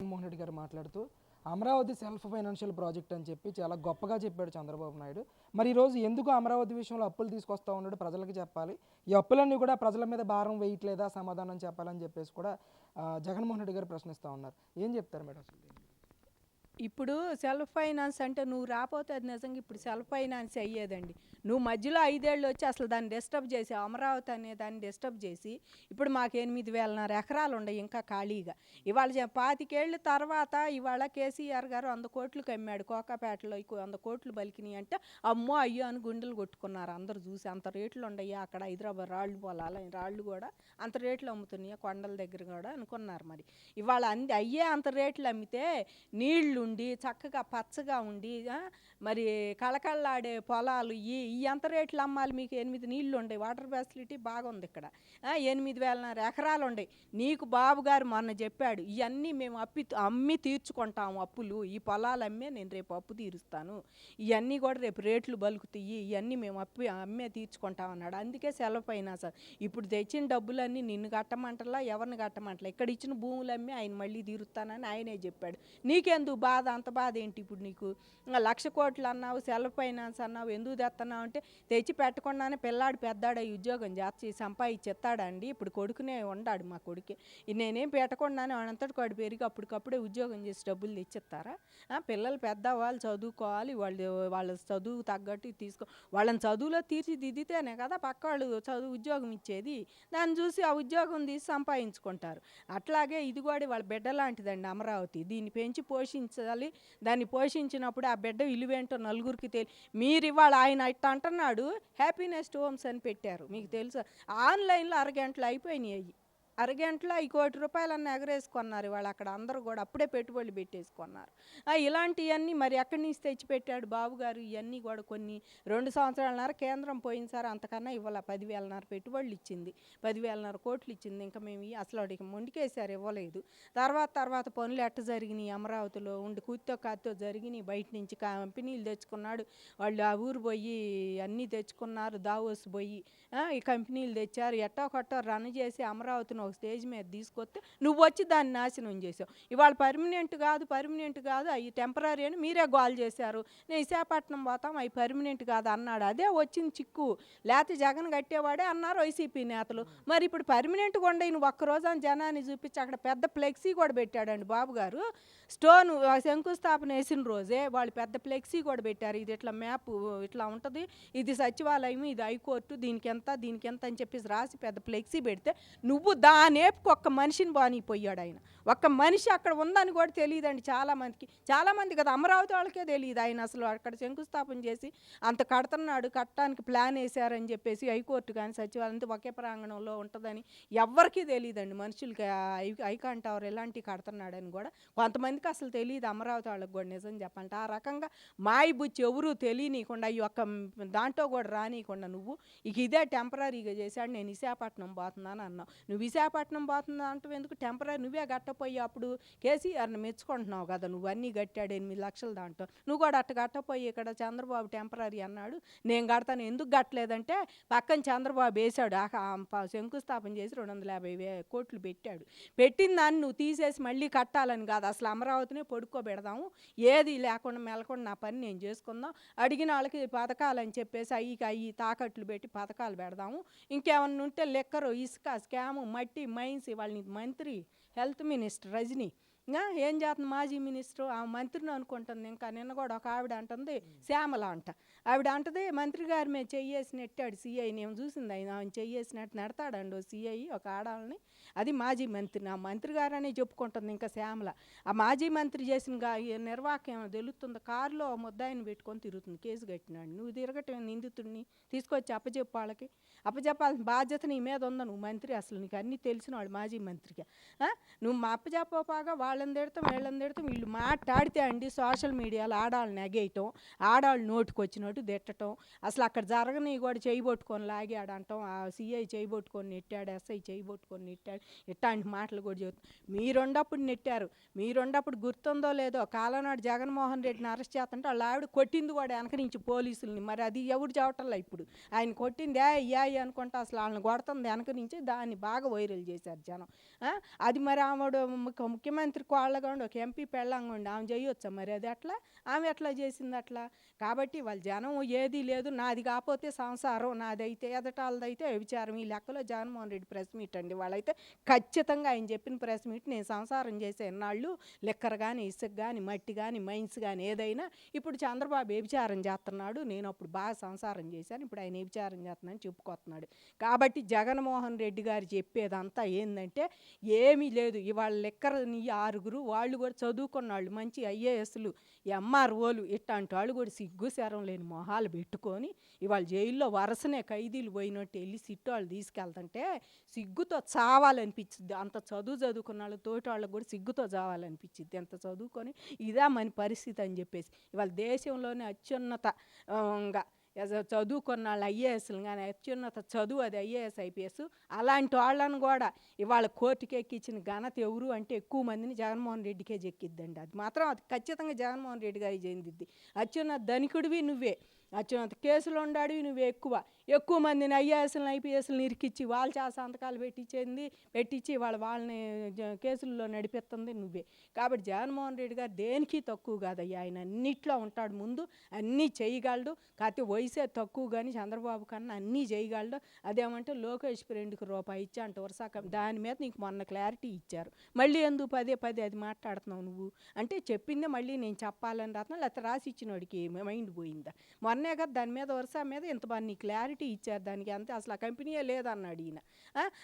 జగన్మోహన్ రెడ్డి గారు మాట్లాడుతూ Amaravati self financial project అని చెప్పి చాలా గొప్పగా చెప్పాడు చంద్రబాబు నాయుడు. మరి ఈరోజు ఎందుకు అమరావతి విషయంలో అప్పులు తీసుకొస్తా ఉన్నాడు ప్రజలకు చెప్పాలి? ఈ అప్పులన్నీ కూడా ప్రజల మీద భారం వేయట్లేదా సమాధానం చెప్పాలని చెప్పేసి కూడా జగన్మోహన్ రెడ్డి గారు ప్రశ్నిస్తూ ఉన్నారు. ఏం చెప్తారు మేడం అసలు ఇప్పుడు సెల్ఫ్ ఫైనాన్స్ అంటే నువ్వు రాపోతే అది నిజంగా ఇప్పుడు సెల్ఫ్ ఫైనాన్స్ అయ్యేదండి. నువ్వు మధ్యలో ఐదేళ్ళు వచ్చి అసలు దాన్ని డిస్టర్బ్ చేసి అమరావతి అనే దాన్ని డిస్టర్బ్ చేసి ఇప్పుడు మాకు ఎనిమిది వేలన్నర ఎకరాలు ఉన్నాయి ఇంకా ఖాళీగా. ఇవాళ పాతికేళ్ళ తర్వాత ఇవాళ కేసీఆర్ గారు వంద కోట్లకు అమ్మాడు కోకాపేటలో వంద కోట్లు బలికినాయి అంటే అమ్మో అయ్యో అని గుండెలు కొట్టుకున్నారు. అందరు చూసి అంత రేట్లు ఉండయి? అక్కడ హైదరాబాద్ రాళ్ళు పొలాల రాళ్ళు కూడా అంత రేట్లు అమ్ముతున్నాయి కొండల దగ్గర కూడా అనుకున్నారు మరి. ఇవాళ అంది అయ్యే అంత రేట్లు అమ్మితే నీళ్ళు ఉండి చక్కగా పచ్చగా ఉండి మరి కళకళలాడే పొలాలు ఈ ఈ ఎంత రేట్లు అమ్మాలి మీకు? ఎనిమిది నీళ్ళు ఉండయి వాటర్ ఫెసిలిటీ బాగుంది ఇక్కడ. ఎనిమిది వేలన్నర ఎకరాలు ఉండయి. నీకు బాబు గారు మొన్న చెప్పాడు ఇవన్నీ మేము అప్పి అమ్మి తీర్చుకుంటాము అప్పులు ఈ పొలాలు అమ్మే నేను రేపు అప్పు తీరుస్తాను. ఇవన్నీ కూడా రేపు రేట్లు బలుకుతాయి ఇవన్నీ మేము అప్పి అమ్మే తీర్చుకుంటాం అన్నాడు. అందుకే సెలవు పైన సార్ ఇప్పుడు తెచ్చిన డబ్బులన్నీ నిన్ను కట్టమంటలా ఎవరిని కట్టమంటలా? ఇక్కడ ఇచ్చిన భూములు అమ్మి ఆయన మళ్ళీ తీరుస్తానని ఆయనే చెప్పాడు. నీకెందుకు బాధ? అంత బాధ ఏంటి ఇప్పుడు నీకు? ఇంకా లక్ష కోట్లు అన్నావు సెల్ఫ్ ఫైనాన్స్ అన్నావు ఎందుకు తెస్తున్నావు అంటే తెచ్చి పెట్టకుండానే పిల్లాడు పెద్దాడు ఈ ఉద్యోగం చేసి సంపాదించేస్తాడండి ఇప్పుడు కొడుకునే ఉండాడు మా కొడుకే. నేనేం పెట్టకుండానే వాడంతటి వాడు పెరిగి అప్పటికప్పుడే ఉద్యోగం చేసి డబ్బులు తెచ్చిస్తారా ఆ, పిల్లలు పెద్దవాళ్ళు చదువుకోవాలి వాళ్ళు వాళ్ళ చదువు తగ్గట్టు తీసుకో వాళ్ళని చదువులో తీర్చిదిద్దితేనే కదా పక్క వాళ్ళు చదువు ఉద్యోగం ఇచ్చేది. దాన్ని చూసి ఆ ఉద్యోగం తీసి సంపాదించుకుంటారు. అట్లాగే ఇది కూడా వాళ్ళ బిడ్డ లాంటిదండి అమరావతి. దీన్ని పెంచి పోషించాలి దాన్ని పోషించినప్పుడు ఆ బిడ్డ విలువేంటో నలుగురికి తెలి మీరు ఇవాళ ఆయన ఇట్ట అంటున్నాడు హ్యాపీనెస్ హోమ్స్ అని పెట్టారు. మీకు తెలుసా? ఆన్లైన్లో అరగంటలు అయిపోయినాయి అరగంటలో ఈ కోటి రూపాయలన్నీ ఎగరేసుకున్నారు ఇవాళ అక్కడ అందరూ కూడా. అప్పుడే పెట్టుబడులు పెట్టేసుకున్నారు. ఇలాంటివన్నీ మరి ఎక్కడి నుంచి తెచ్చి పెట్టాడు బాబు గారు? ఇవన్నీ కూడా కొన్ని రెండు సంవత్సరాలన్నర కేంద్రం పోయినసారి అంతకన్నా ఇవ్వాల పదివేలన్నర పెట్టుబడులు ఇచ్చింది. పదివేలన్నర కోట్లు ఇచ్చింది. ఇంకా మేము అసలు వాడికి మొండికేసారు ఇవ్వలేదు. తర్వాత తర్వాత పనులు ఎట్ట జరిగినాయి? అమరావతిలో ఉండి కూర్తో కాతో జరిగినాయి. బయట నుంచి కంపెనీలు తెచ్చుకున్నాడు. వాళ్ళు ఆ ఊరు పోయి అన్నీ తెచ్చుకున్నారు. దావోస్ పోయి ఈ కంపెనీలు తెచ్చారు. ఎట్టో కొట్టో రన్ చేసి అమరావతిని ఒక స్టేజ్ మీద తీసుకొస్తే నువ్వు వచ్చి దాన్ని నాశనం చేసావు. ఇవాళ పర్మనెంట్ కాదు పర్మనెంట్ కాదు అవి టెంపరీ అని మీరే గోల్ చేశారు. నేను విశాఖపట్నం పోతాం అవి పర్మనెంట్ కాదు అన్నాడు. అదే వచ్చింది చిక్కు. లేకపోతే జగన్ కట్టేవాడే అన్నారు వైసీపీ నేతలు. మరి ఇప్పుడు పర్మనెంట్గా ఉండే నువ్వు ఒక్కరోజు అని జనాన్ని చూపించి అక్కడ పెద్ద ఫ్లెక్సీ కూడా పెట్టాడండి బాబు గారు. స్టోన్ శంకుస్థాపన వేసిన రోజే వాళ్ళు పెద్ద ఫ్లెక్సీ కూడా పెట్టారు. ఇది ఇట్లా మ్యాప్ ఇట్లా ఉంటుంది. ఇది సచివాలయం ఇది హైకోర్టు దీనికి ఎంత దీనికి ఎంత అని చెప్పేసి రాసి పెద్ద ఫ్లెక్సీ పెడితే నువ్వు దా దానేపుకు ఒక్క మనిషిని బానిపోయాడు ఆయన. ఒక్క మనిషి అక్కడ ఉందని కూడా తెలియదండి చాలామందికి. చాలామంది కదా అమరావతి వాళ్ళకే తెలియదు ఆయన అసలు అక్కడ శంకుస్థాపన చేసి అంత కడుతున్నాడు కట్టడానికి ప్లాన్ వేశారని చెప్పేసి హైకోర్టు కానీ సచివాలయం ఒకే ప్రాంగణంలో ఉంటుందని ఎవరికీ తెలియదండి మనుషులకి. ఐ- ఐకాన్ టవర్ ఎలాంటి కడుతున్నాడని కూడా కొంతమందికి అసలు తెలియదు అమరావతి వాళ్ళకి కూడా నిజం చెప్పాలంటే. ఆ రకంగా మాయబుచ్చి ఎవరూ తెలియనీయకుండా ఈ ఒక్క దాంట్లో కూడా రానియకుండా నువ్వు ఇక ఇదే టెంపరీగా చేశాడు నేను విశాఖపట్నం పోతున్నాను అన్నావు. నువ్వు విశాఖ విశాఖపట్నం పోతుంది అంటూ ఎందుకు టెంపరీ నువ్వే గట్టపోయి అప్పుడు కేసీఆర్ని మెచ్చుకుంటున్నావు కదా నువ్వు అన్నీ కట్టాడు ఎనిమిది లక్షలు దాంట్లో. నువ్వు కూడా అట్ట గట్టపోయి ఇక్కడ చంద్రబాబు టెంపరీ అన్నాడు. నేను కడతాను ఎందుకు కట్టలేదంటే పక్కన చంద్రబాబు వేశాడు. శంకుస్థాపన చేసి రెండు వందల యాభై వే కోట్లు పెట్టాడు. పెట్టిన దాన్ని నువ్వు తీసేసి మళ్ళీ కట్టాలని కాదు. అసలు అమరావతినే పడుకోబెడదాము. ఏది లేకుండా మెలకుండా నా పని నేను చేసుకుందాం. అడిగిన వాళ్ళకి పథకాలు అని చెప్పేసి అయ్యి అయ్యి తాకట్లు పెట్టి పథకాలు పెడదాము. ఇంకేమన్నా ఉంటే లెక్కరు ఇసుక స్కాము మట్టి బట్టి మైన్స్ వాళ్ళని మంత్రి హెల్త్ మినిస్టర్ రజనీ ఏం చేస్తుంది మాజీ మినిస్టర్? ఆ మంత్రిని అనుకుంటుంది. ఇంకా నిన్న కూడా ఒక ఆవిడ అంటుంది శ్యామల అంట. ఆవిడ అంటది మంత్రి గారు మేము చెయ్యేసి నెట్టాడు సిఐ నేను చూసింది ఆయన. ఆయన చెయ్యేసినట్టు నెడతాడండి ఓ సిఐ ఒక ఆడాలని. అది మాజీ మంత్రి. ఆ మంత్రి గారనే చెప్పుకుంటుంది ఇంకా శ్యామల. ఆ మాజీ మంత్రి చేసిన నిర్వాహకం ఏమో తెలుస్తుంది. కారులో ముద్దాయిని పెట్టుకొని తిరుగుతుంది. కేసు కట్టినాడు. నువ్వు తిరగటం నిందితుడిని? తీసుకొచ్చి అప్పచెప్పు వాళ్ళకి. అప్పచెప్పాల్సిన బాధ్యత నీ మీద ఉందా? నువ్వు మంత్రి అసలు నీకు అన్నీ తెలిసిన వాళ్ళు మాజీ మంత్రిగా ఆ? నువ్వు మా అప్పచెప్పపాగా వాళ్ళని తిడతాం వీళ్ళని తిడతాం వీళ్ళు మాట్లాడితే అండి సోషల్ మీడియాలో ఆడాళ్ళని ఎగేయటం ఆడాళ్ళు నోటికి వచ్చినట్టు తిట్టటం. అసలు అక్కడ జరగని కూడా చేయబొట్టుకొని లాగాడు అంటాం. ఆ సిఐ చేయబొట్టుకొని నెట్టాడు ఎస్ఐ చేయబొట్టుకొని నెట్టాడు. ఇట్లాంటి మాటలు కూడా చెబుతాం మీరుండప్పుడు నెట్టారు. మీరుండప్పుడు గుర్తుందో లేదో కాలనాడు జగన్మోహన్ రెడ్డిని అరెస్ట్ చేస్తుంటే వాళ్ళ ఆవిడ కొట్టింది కూడా వెనక నుంచి పోలీసుల్ని. మరి అది ఎవరు చావటంలా ఇప్పుడు? ఆయన కొట్టింది ఏ అయ్యా అనుకుంటా అసలు వాళ్ళని కొడుతుంది వెనక నుంచి దాన్ని బాగా వైరల్ చేశారు జనం. అది మరి ఆవిడ ముఖ్యమంత్రి కోళ్ళగా ఉండి ఒక ఎంపీ పెళ్ళంగా ఉండి ఆమె చేయొచ్చా మరి అది అట్లా? ఆమె ఎట్లా చేసింది అట్లా కాబట్టి వాళ్ళ జనం ఏది లేదు నాది కాకపోతే సంసారం నాదైతే ఎదటాలదైతే వ్యభిచారం. ఈ లెక్కలో జగన్మోహన్ రెడ్డి ప్రెస్ మీట్ అండి. వాళ్ళైతే ఖచ్చితంగా ఆయన చెప్పిన ప్రెస్ మీట్ నేను సంసారం చేసే ఎన్నాళ్ళు లిక్కర్ కానీ ఇసుక కానీ మట్టి కానీ మైన్స్ కానీ ఏదైనా ఇప్పుడు చంద్రబాబు వ్యభిచారం చేస్తున్నాడు నేను అప్పుడు బాగా సంసారం చేశాను ఇప్పుడు ఆయన వ్యభిచారం చేస్తున్నాను చెప్పుకొస్తున్నాడు కాబట్టి జగన్మోహన్ రెడ్డి గారు చెప్పేదంతా ఏంటంటే ఏమీ లేదు ఇవాళ లెక్కరని ఆరుగురు వాళ్ళు కూడా చదువుకున్న వాళ్ళు మంచి ఐఏఎస్లు ఎంఆర్ఓలు ఇట్లాంటి వాళ్ళు కూడా సిగ్గుశారం లేని మొహాలు పెట్టుకొని ఇవాళ జైల్లో వరుసనే ఖైదీలు పోయినట్టు వెళ్ళి సిట్టు వాళ్ళు తీసుకెళ్తుంటే సిగ్గుతో చావాలనిపించింది అంత చదువు చదువుకున్న వాళ్ళు తోటి వాళ్ళకి కూడా సిగ్గుతో చావాలనిపించింది అంత చదువుకొని ఇదా మన పరిస్థితి అని చెప్పేసి. ఇవాళ దేశంలోనే అత్యున్నత ఇంకా చదువుకున్న వాళ్ళు ఐఏఎస్లు కానీ అత్యున్నత చదువు అది ఐఏఎస్ ఐపీఎస్ అలాంటి వాళ్ళని కూడా ఇవాళ కోర్టుకి ఎక్కించిన ఘనత ఎవరు అంటే ఎక్కువ మందిని జగన్మోహన్ రెడ్డికే చెక్కిద్దండి అది మాత్రం అది ఖచ్చితంగా జగన్మోహన్ రెడ్డి గారి చెందిద్ది అత్యున్నత ధనికుడివి నువ్వే. అత్యున్నత కేసులు ఉండాడు నువ్వే ఎక్కువ. ఎక్కువ మందిని ఐఏఎస్లను ఐపీఎస్లను ఇరికిచ్చి వాళ్ళ చేత సంతకాలు పెట్టించింది పెట్టించి వాళ్ళ వాళ్ళని కేసుల్లో నడిపిస్తుంది నువ్వే. కాబట్టి జగన్మోహన్ రెడ్డి గారు దేనికి తక్కువ కాదయ్యా. ఆయన అన్నిట్లో ఉంటాడు ముందు అన్నీ చేయగలడు. కాకపోతే వయసే తక్కువ కానీ చంద్రబాబు కన్నా అన్నీ చేయగలడు. అదేమంటే లోకేష్ ఫ్రెండ్కి రూపాయి ఇచ్చా అంటే వరుసాక దాని మీద నీకు మొన్న క్లారిటీ ఇచ్చారు. మళ్ళీ ఎందుకు పదే పదే అది మాట్లాడుతున్నావు నువ్వు? అంటే చెప్పిందే మళ్ళీ నేను చెప్పాలని రాస్తున్నా లేకపోతే రాసి ఇచ్చినోడికి మైండ్ పోయిందా? మొన్న కదా దాని మీద వరుస మీద ఇంత బాగా నీ క్లారిటీ ఇచ్చారు దానికి. అంతే అసలు ఆ కంపెనీయే లేదన్నాడు ఈయన.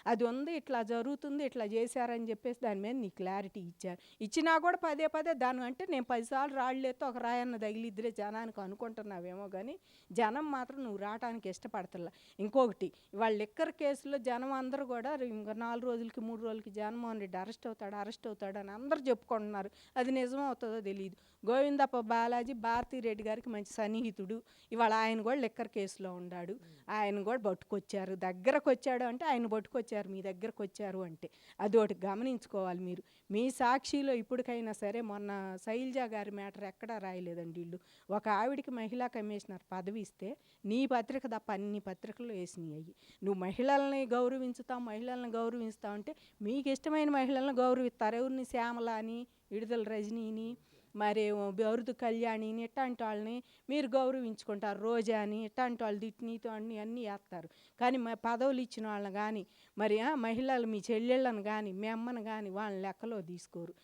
అది ఉంది ఇట్లా జరుగుతుంది ఇట్లా చేశారని చెప్పేసి దాని మీద నీ క్లారిటీ ఇచ్చారు. ఇచ్చినా కూడా పదే పదే దాని అంటే నేను పదిసార్లు రాళ్ళేతో ఒక రాయన్న తగిలిద్దిరే జనానికి అనుకుంటున్నావేమో కానీ జనం మాత్రం నువ్వు రావడానికి ఇష్టపడతలా. ఇంకొకటి ఇవాళ లిక్కర్ కేసులో జనం అందరూ కూడా ఇంకా నాలుగు రోజులకి మూడు రోజులకి జగన్మోహన్ రెడ్డి అరెస్ట్ అవుతాడు అరెస్ట్ అవుతాడు అని అందరూ చెప్పుకుంటున్నారు. అది నిజం అవుతుందో తెలియదు గోవిందప్ప బాలాజీ భారతీ రెడ్డి గారికి మంచి సన్నిహితుడు. ఇవాళ ఆయన కూడా లిక్కర్ కేసులో ఉన్నాడు ఆయన కూడా పట్టుకొచ్చారు దగ్గరకు వచ్చాడు అంటే ఆయన పట్టుకొచ్చారు మీ దగ్గరకు వచ్చారు అంటే. అది ఒకటి గమనించుకోవాలి మీరు. మీ సాక్షిలో ఇప్పటికైనా సరే మొన్న శైలజ గారి మ్యాటర్ ఎక్కడా రాయలేదండి వీళ్ళు. ఒక ఆవిడికి మహిళా కమిషనర్ పదవి ఇస్తే నీ పత్రిక తప్ప అన్ని పత్రికలు వేసినాయి అయ్యి నువ్వు మహిళల్ని గౌరవించుతావు మహిళల్ని గౌరవిస్తావు అంటే మీకు ఇష్టమైన మహిళలను గౌరవిస్తారు. ఎవరిని శ్యామల అని విడుదల రజనీని మరి బరుదు కళ్యాణిని ఇట్లాంటి వాళ్ళని మీరు గౌరవించుకుంటారు. రోజా అని ఇట్లాంటి వాళ్ళు దిట్నీతో అన్ని అన్నీ వేస్తారు కానీ మా పదవులు ఇచ్చిన వాళ్ళని కానీ మరి ఆ, మహిళలు మీ చెల్లెళ్ళను కానీ మీ అమ్మను కానీ వాళ్ళని లెక్కలో తీసుకోరు.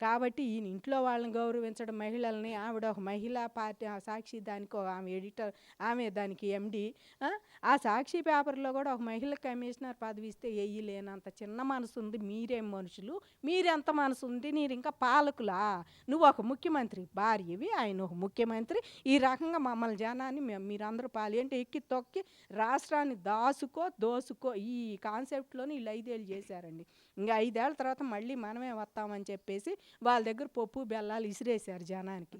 కాబట్టి ఈయన ఇంట్లో వాళ్ళని గౌరవించడం మహిళల్ని ఆవిడ ఒక మహిళా పార్టీ ఆ సాక్షి దానికి ఆమె ఎడిటర్ ఆమె దానికి ఎండి ఆ? సాక్షి పేపర్లో కూడా ఒక మహిళ కమిషనర్ పదవి ఇస్తే వేయలేనంత చిన్న మనసు ఉంది. మీరేం మనుషులు? మీరెంత మనసు ఉంది? మీరు ఇంకా పాలకులా? నువ్వు ఒక ముఖ్యమంత్రి భార్యవి ఆయన ఒక ముఖ్యమంత్రి. ఈ రకంగా మమ్మల్ని జనాన్ని మీరందరూ పాలి అంటే ఎక్కి తొక్కి రాష్ట్రాన్ని దాసుకో దోసుకో ఈ కాన్సెప్ట్లోని వీళ్ళు ఐదేళ్ళు చేశారండి. ఇంకా ఐదేళ్ళ తర్వాత మళ్ళీ మనమే వస్తామని చెప్పేసి వాళ్ళ దగ్గర పప్పు బెల్లాలు ఇసిరేశారు జనానికి.